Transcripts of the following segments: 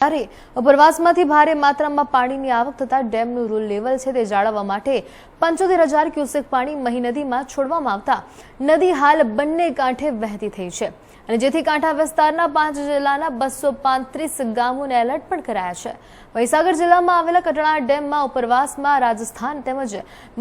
ત્યારે ઉપરવાસમાંથી ભારે માત્રામાં પાણીની આવક થતા ડેમનું રૂલ લેવલ છે તે જાળવવા માટે પંચોતેર હજાર ક્યુસેક પાણી મહી નદીમાં છોડવામાં આવતા. નદી હાલ બંને કાંઠે વહેતી થઈ છે. અને જેથી કાંઠા વિસ્તારના પાંચ જિલ્લાના બસો પાંત્રીસ ગામોને એલર્ટ પણ કરાયા છે. મહીસાગર જિલ્લામાં આવેલા કટણા ડેમમાં ઉપરવાસમાં રાજસ્થાન તેમજ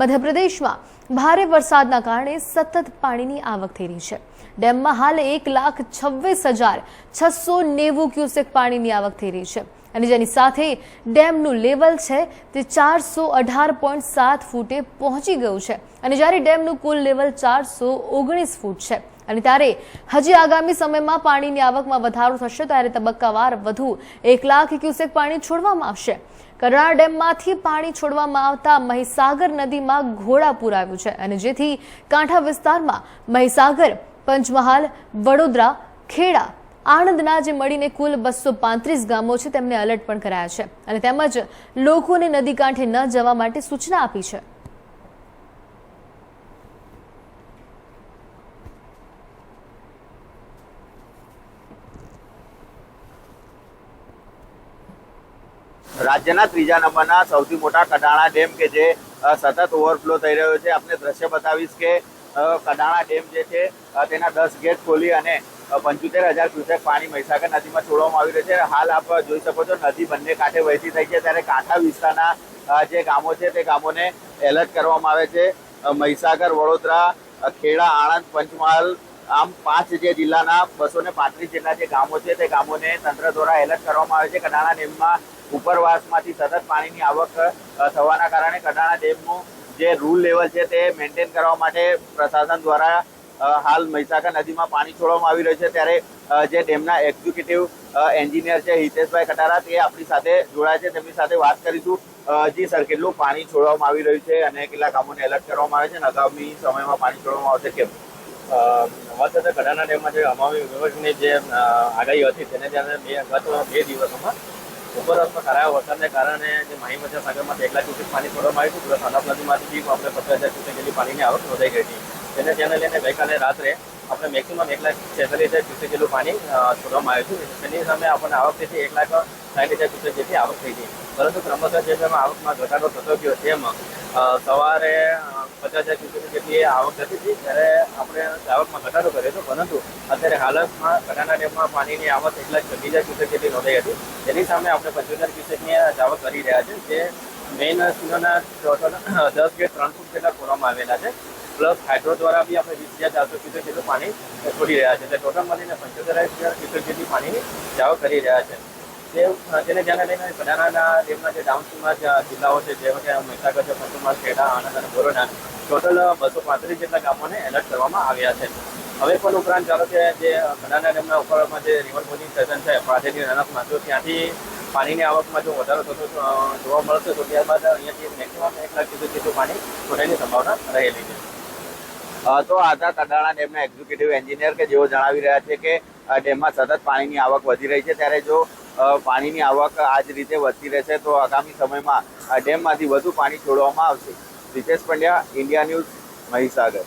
મધ્યપ્રદેશમાં ભારે વરસાદના કારણે સતત પાણીની આવક થઈ રહી છે. ડેમમાં હાલ એક લાખ છવ્વીસ હજાર છસો નેવું ક્યુસેક પાણીની આવક થઈ રહી છે અને જેની સાથે ડેમનું લેવલ છે તે ચારસો અઢાર પોઈન્ટ સાત ફૂટે પહોંચી ગયું છે. અને જ્યારે ડેમનું કુલ લેવલ ચારસો ઓગણીસ ફૂટ છે. અને ત્યારે હજી આગામી સમયમાં પાણીની આવકમાં વધારો થશે, ત્યારે તબક્કાવાર વધુ એક લાખ ક્યુસેક પાણી છોડવામાં આવશે. કરણા ડેમમાંથી પાણી છોડવામાં આવતા મહીસાગર નદીમાં ઘોડાપૂર આવ્યું છે અને જેથી કાંઠા વિસ્તારમાં મહીસાગર, પંચમહાલ, વડોદરા, ખેડા, આણંદના જે મળીને કુલ બસો પાંત્રીસ ગામો છે, તેમને એલર્ટ પણ કરાયા છે. અને તેમજ લોકોને નદી કાંઠે ન જવા માટે સૂચના આપી છે. રાજ્યના ત્રીજા નંબરના સૌથી મોટા કડાણા ડેમ કે જે સતત ઓવરફ્લો થઈ રહ્યો છે. આપણે દ્રશ્ય બતાવીશ કે કડાણા ડેમ જે છે તેના દસ ગેટ ખોલી અને પંચોતેર હજાર ક્યુસેક પાણી મહીસાગર નદીમાં છોડવામાં આવી રહ્યું છે. હાલ આપ જોઈ શકો છો, નદી બંને કાંઠે વહેતી થઈ છે. ત્યારે કાંઠા વિસ્તારના જે ગામો છે, તે ગામોને એલર્ટ કરવામાં આવે છે. મહીસાગર, વડોદરા ખેડા, આણંદ, પંચમહાલ આમ પાંચ જે જિલ્લાના બસો ને પાંત્રીસ જેટલા જે ગામો છે, તે ગામોને તંત્ર દ્વારા એલર્ટ કરવામાં આવે છે. કડાણા ડેમમાં ઉપરવાસમાંથી સતત પાણીની આવક થવાના કારણે કડાણા ડેમનું જે રૂલ લેવલ છે, તે મેન્ટેન કરવા માટે પ્રશાસન દ્વારા હાલ મહીસાગર નદીમાં પાણી છોડવામાં આવી રહ્યું છે. ત્યારે જે ડેમના એક્ઝિક્યુટિવ એન્જિનિયર છે, હિતેશભાઈ કટારા તે આપણી સાથે જોડાયા છે. તેમની સાથે વાત કરીશું. જી સર, કેટલું પાણી છોડવામાં આવી રહ્યું છે અને કેટલા ગામોને એલર્ટ કરવામાં આવે છે અને આગામી સમયમાં પાણી છોડવામાં આવશે કેમ? અ, ઘટાના ડેમમાં જે હમામી વિભાગની જે આગાહી હતી તેને ધ્યાને બે ગત બે દિવસોમાં ઉપરવાસમાં કરાયા વરસાદને કારણે જે માહી મધ્ય સાગરમાં એક લાખ ક્યુસેક પાણી છોડવામાં આવ્યું હતું અનાપ નદીમાંથી બી આપણે પચાસ હજાર ક્યુસેક જેટલી પાણીની આવક નોંધાઈ ગઈ હતી. તેને ધ્યાને લઈને ગઈકાલે રાત્રે આપણે મેક્સિમમ એક લાખ છેતાલીસ હજાર ક્યુસેક જેટલું પાણી છોડવામાં આવ્યું હતું. તેની સામે આપણને આવક થઈ એક લાખ સાઠ હજાર ક્યુસેક જેટલી આવક થઈ હતી. પરંતુ ક્રમશઃ જે આવકમાં ઘટાડો થતો ગયો તેમ સવારે પચાસ હજાર ક્યુસેક જેટલી આવક થતી હતી. ત્યારે આપણે આવકમાં ઘટાડો કર્યો હતો. પરંતુ અત્યારે હાલતમાં કડાના ડેમમાં પાણીની આવક એક લાખ છવ્વીસ હજાર ક્યુસેક જેટલી નોંધાઈ હતી. તેની સામે આપણે પંચોતેર ક્યુસેકની આવક કરી રહ્યા છે, જે મેઇન સુધીના ટોટલ દસ કે ત્રણ ફૂટ જેટલા ખોરવામાં આવેલા છે. પ્લસ હાઇડ્રો દ્વારા બી આપણે વીસ હજાર ચારસો ક્યુસેક જેટલું પાણી છોડી રહ્યા છે. એટલે ટોટલ મળીને પંચોતેર હજાર ક્યુસેક જેટલી પાણીની આવક કરી રહ્યા છે. તે જેને ધ્યાને લઈને કડાનાના ડેમના જે ડાઉનસ્ટ્રીમના જે જિલ્લાઓ છે, જેવા કે મહીસાગર છે, પંચમહાલ, ખેડા, આણંદ અને બોરોના ટોટલ બસો પાંત્રીસ જેટલા ગામોને એલર્ટ કરવામાં આવ્યા છે. હવે પણ ઉપરાંત ચાલો કે જે બનાના ડેમના ઉપરમાં જે રિવર બોલિંગ સ્ટેશન છે પાસેની રનઅપમાં જો ત્યાંથી પાણીની આવકમાં જો વધારો થતો જોવા મળશે, તો ત્યારબાદ અહીંયાથી મેક્સિમમ એક લાખ જેટલું જેટલું પાણી છોડવાની સંભાવના રહેલી છે. તો આ હતા કડાણા ડેમના એક્ઝિક્યુટિવ એન્જિનિયર કે જેઓ જણાવી રહ્યા છે કે ડેમમાં સતત પાણીની આવક વધી રહી છે, ત્યારે જો પાણીની આવક આ જ રીતે વધતી રહેશે તો આગામી સમયમાં આ ડેમમાંથી વધુ પાણી છોડવામાં આવશે. Ritesh Pandya, India news, Mahisagar.